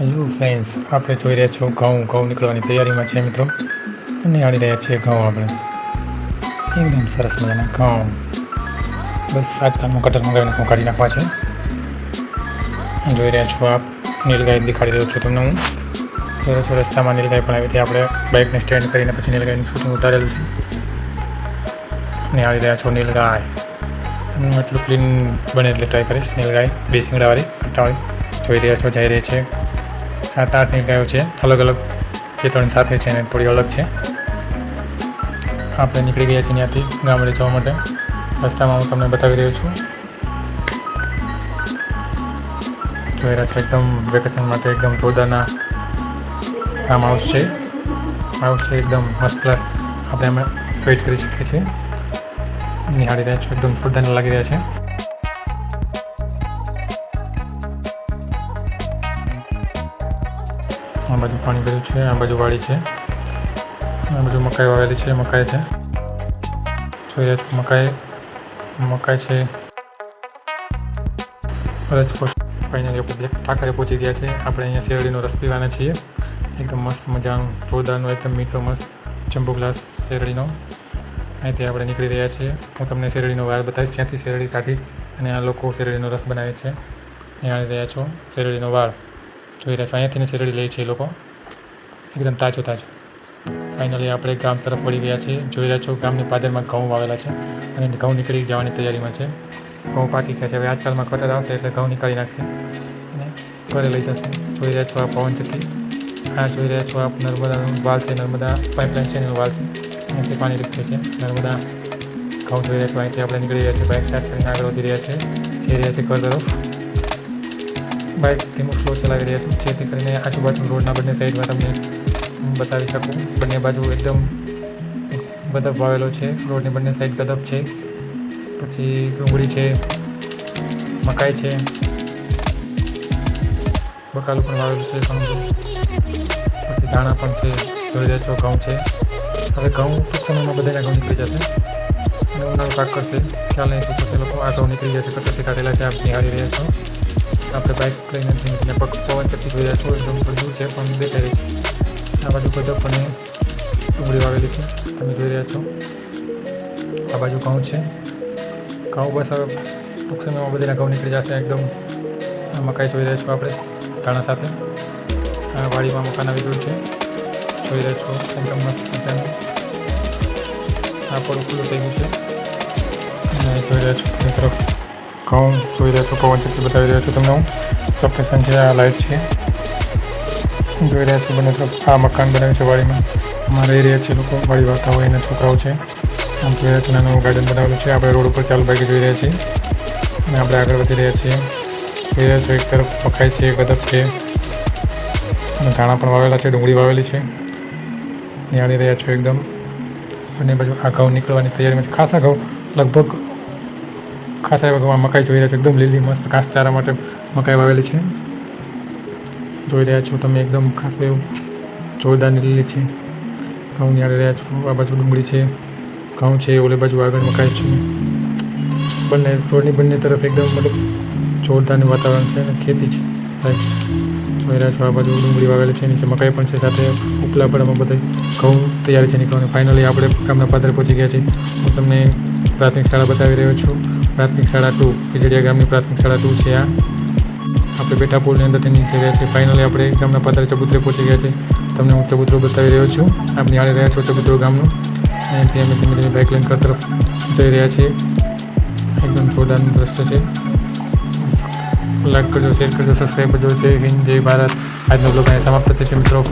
Hello friends આપણે જોઈ રહ્યા છો ઘઉં. ઘઉં નીકળવાની તૈયારીમાં છે મિત્રો. આડી રહ્યા છીએ ઘઉં આપણે. એકદમ સરસ મજાના ઘઉં. બસ આજકાલમાં કટર મંગાવીને ઘઉં કાઢી નાખવા છે. જોઈ રહ્યા છો આપ. નીલગાય દેખાડી રહ્યો છું તમને હું. રહ્યો રસ્તામાં નીલગાય પણ આવી હતી આપણે બાઇકને સ્ટેન્ડ કરીને પછી નીલગાયનું શૂટિંગ ઉતારેલું છે. આવી રહ્યા છો નીલગાય. હું એટલું ક્લીન બને એટલે ટ્રાય કરીશ. નીલગાય, બે શિંગડાવાળી કટ્ટાવાળી જોઈ રહ્યા છો, જઈ રહી છે. સાત આઠ ગાયો છે. અલગ અલગ જે ત્રણ સાથે છે ને થોડી અલગ છે. આપણે નીકળી ગયા છીએ ત્યાંથી ગામડે જવા માટે. રસ્તામાં હું તમને બતાવી રહ્યો છું. જોઈ રહ્યા છે એકદમ વેકેશન માટે એકદમ જોરદારના ફાર્મ હાઉસ છે. હાઉસ છે એકદમ મસ્ત ક્લાસ આપણે એમાં વેઇટ કરી શકીએ છીએ. નિહાળી રહ્યા છો, એકદમ જોરદાર લાગી રહ્યા છે. આ બાજુ પાણી ભર્યું છે, આ બાજુ વાડી છે. આ બાજુ મકાઈ વાવેલી છે, મકાઈ છે. મકાઈ મકાઈ છે. રજ ફાઇનલી આપણે ઠાકરે પહોંચી ગયા છે. આપણે અહીંયા શેરડીનો રસ પીવાના છીએ. એકદમ મસ્ત મજાનું, જોરદારનો, એકદમ મીઠો, મસ્ત ચંબુ ગ્લાસ શેરડીનો. અહીંથી આપણે નીકળી રહ્યા છીએ. હું તમને શેરડીનો વાર બતાવીશ. જ્યાંથી શેરડી કાઢી અને આ લોકો શેરડીનો રસ બનાવે છે. અહીંયા રહ્યા છો. શેરડીનો વાળ. જોઈ રહ્યા છો. અહીંયાથી શેરડી લે છે એ લોકો. એકદમ તાજો તાજો. ફાઇનલી આપણે ગામ તરફ વળી ગયા છીએ. જોઈ રહ્યા છો, ગામની પાદરમાં ઘઉં વાવેલા છે અને ઘઉં નીકળી જવાની તૈયારીમાં છે. ઘઉં પાકી ગયા છે. હવે આજકાલમાં કટર આવશે એટલે ઘઉં નીકાળી નાખશે. અને ઘરે લઈ જશે. જોઈ રહ્યા છો આ પવન ચક્કી. આ જોઈ રહ્યા છો આપ નર્મદાનું વાલ છે. નર્મદા પાઇપલાઇન છે એનું વાલ છે. અહીંથી પાણી નીકળે છે. નર્મદા ઘઉં જોઈ રહ્યા છો. અહીંથી આપણે નીકળી રહ્યા છીએ. બાઇક સ્ટાર્ટ કરીને આગળ વધી રહ્યા છે જઈ રહ્યા છે ઘર તરફ. બાઇક ધીમું સ્લો ચલાવી રહ્યા છું. જેથી કરીને આજુબાજુ રોડના બંને સાઈડમાં તમને બતાવી શકું. બંને બાજુ એકદમ ગદબ વાવેલો છે. રોડની બંને સાઈડ ગદબ છે. પછી ડુંગળી છે, મકાઈ છે. બકાલું પણ વાવેલું છે પછી દાણા પણ છે, જોઈ રહ્યા છો, ઘઉં છે. હવે ઘઉં સમયમાં બધાના ઘઉં નીકળી જશે. ઉનાળો પાક કરશે. ખ્યાલ નહીં શું થશે લોકો આ ઘઉં નીકળી જશે. કટરથી કાઢેલા છે, આપ નિહાળી રહ્યા છો. આપણે બાઇક લઈને ધીમે પગ પવન ચકી રહ્યા છો એકદમ બધું છે, પણ દેખાઈ છે આ બાજુ બધા પણ ડુંગળી વાવેલી છે, તમે જોઈ રહ્યા છો. આ બાજુ ઘઉં છે. ઘઉં બસ હવે ટૂંક સમયમાં બધીના ઘઉં નીકળી જશે, એકદમ મકાઈ જોઈ રહ્યા છો આપણે, ધાણા સાથે. વાડીમાં મકાન આવી ગયું છે. જોઈ રહ્યા છો, એકદમ મસ્ત આ પર ખુલ્લું થઈ ગયું છે. જોઈ રહ્યા છો તરફ ઘઉં જોઈ રહ્યા છો, પવન ચક્કી બતાવી રહ્યો છું તમને હું. લોકેશન છે આ છે. જોઈ રહ્યા છું બને આ મકાન બનાવ્યું છે વાડીમાં. અમારે રહી રહ્યા છે લોકો, વાડી વાળતા હોય એના છોકરાઓ છે. આમ જોઈ રહ્યા છે નાનું ગાર્ડન બનાવેલું છે. આપણે રોડ ઉપર ચાલુ બાઈક જોઈ રહ્યા છીએ. અને આપણે આગળ વધી રહ્યા છીએ. જોઈ રહ્યા છો એક તરફ મકાઈ છે ગદક છે. અને ધાણા પણ વાવેલા છે, ડુંગળી વાવેલી છે. નિહાળી રહ્યા છો એકદમ. અને બાજુ આ ઘઉં નીકળવાની તૈયારીમાં છે. ખાસા ઘઉં, લગભગ ખાસા એવા ઘઉં મકાઈ જોઈ રહ્યા છો. એકદમ લીલી મસ્ત ઘાસચારા માટે મકાઈ વાવેલી છે. જોઈ રહ્યા છો તમે એકદમ ખાસ એવું જોરદાર લીલી છે. ઘઉં નિહાળી રહ્યા છો. આ બાજુ ડુંગળી છે. ઘઉં છે, ઓલે બાજુ આગળ મકાઈ છે. બંને રોડની બંને તરફ એકદમ મતલબ જોરદારનું વાતાવરણ છે અને ખેતી છે. જોઈ રહ્યા છો આ બાજુ ડુંગળી વાવેલી છે. નીચે મકાઈ પણ છે. સાથે ઉપલા પણ આમાં બધા ઘઉં તૈયારી છે નીકળવાની. ફાઇનલી આપણે ગામના પાત્ર પહોંચી ગયા છીએ. હું તમને પ્રાથમિક શાળા બતાવી રહ્યો છું. પ્રાથમિક શાળા ટુ ખીજડીયા ગામની પ્રાથમિક શાળા ટુ છે આ. આપણે બેઠા પુલની અંદરથી નીકળી રહ્યા છીએ. ફાઇનલી આપણે ગામના પાદરે ચબૂતરે પહોંચી ગયા છે તમને હું ચબૂતરો બતાવી રહ્યો છું. આપ નિહાળી રહ્યા છો ચબૂતરો ગામનું. અહીંયાથી અમે ધીમે ધીમે બાઇક ઘર તરફ જઈ રહ્યા છીએ. એકદમ જોરદારનું દ્રશ્ય છે. લાઈક કરજો શેર કરજો સબસ્ક્રાઈબ કરજો. જય હિન્દ, જય ભારત. આજનો બ્લોગ અહીંયા સમાપ્ત થશે મિત્રો.